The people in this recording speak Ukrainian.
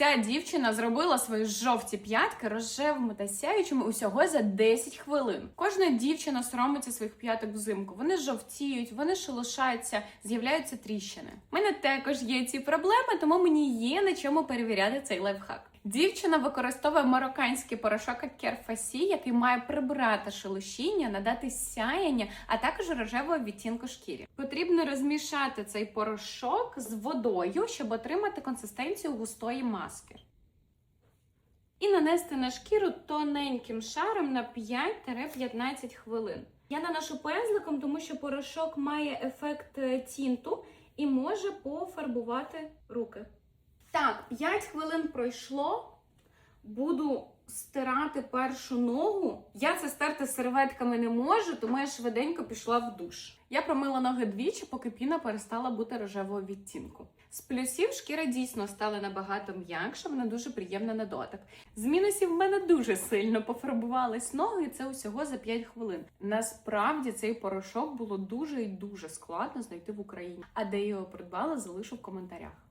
Ця дівчина зробила свої жовті п'ятки рожевими та сяючими усього за 10 хвилин. Кожна дівчина соромиться своїх п'яток взимку. Вони жовтіють, вони шелушаються, з'являються тріщини. У мене також є ці проблеми, тому мені є на чому перевіряти цей лайфхак. Дівчина використовує марокканський порошок керфасі, який має прибирати шелушіння, надати сяяння, а також рожевого відтінку шкірі. Потрібно розмішати цей порошок з водою, щоб отримати консистенцію густої маски. І нанести на шкіру тоненьким шаром на 5-15 хвилин. Я наношу пензликом, тому що порошок має ефект е, тінту і може пофарбувати руки. Так, 5 хвилин пройшло. Буду стирати першу ногу. Я це стерти серветками не можу, тому я швиденько пішла в душ. Я промила ноги двічі, поки піна перестала бути рожевого відтінку. З плюсів шкіра дійсно стала набагато м'якша, вона дуже приємна на дотик. З мінусів в мене дуже сильно пофарбувались ноги, і це усього за 5 хвилин. Насправді цей порошок було дуже і дуже складно знайти в Україні. А де його придбала, залишу в коментарях.